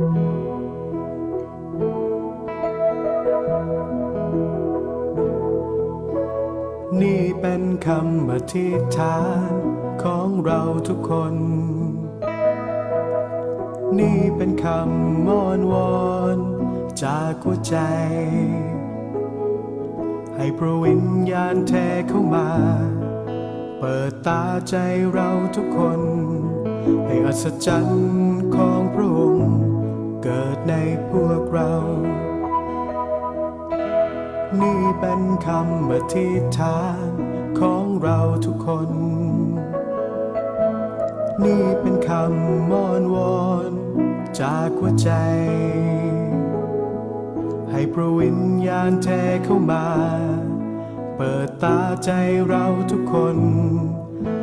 นี่เป็นคำอธิษฐานของเราทุกคน นี่เป็นคำม้อนวอนจากหัวใจ ให้พระวิญญาณแท้เข้ามา เปิดตาใจเราทุกคน ให้อัศจรรย์ของ ในพวกเรา นี่เป็นคำอธิษฐานของเราทุกคน นี่เป็นคำม้อนวอนจากหัวใจ ให้พระวิญญาณแท้เข้ามา เปิดตาใจเราทุกคน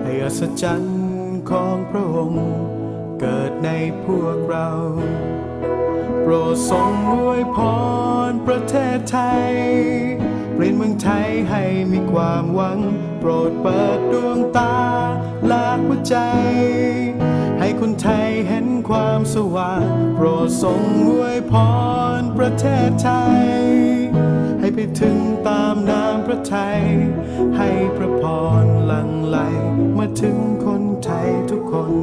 ให้อัศจรรย์ของพระองค์ เกิดในพวกเรา โปรดทรงอวยพรประเทศไทย เปลี่ยนเมืองไทยให้มีความหวัง โปรดเปิดดวงตาและหัวใจ ให้คนไทยเห็นความสว่าง โปรดทรงอวยพรประเทศไทยให้ไปถึงตามน้ำพระทัย ให้พระพรหลั่งไหลมาถึงคนไทยทุกคน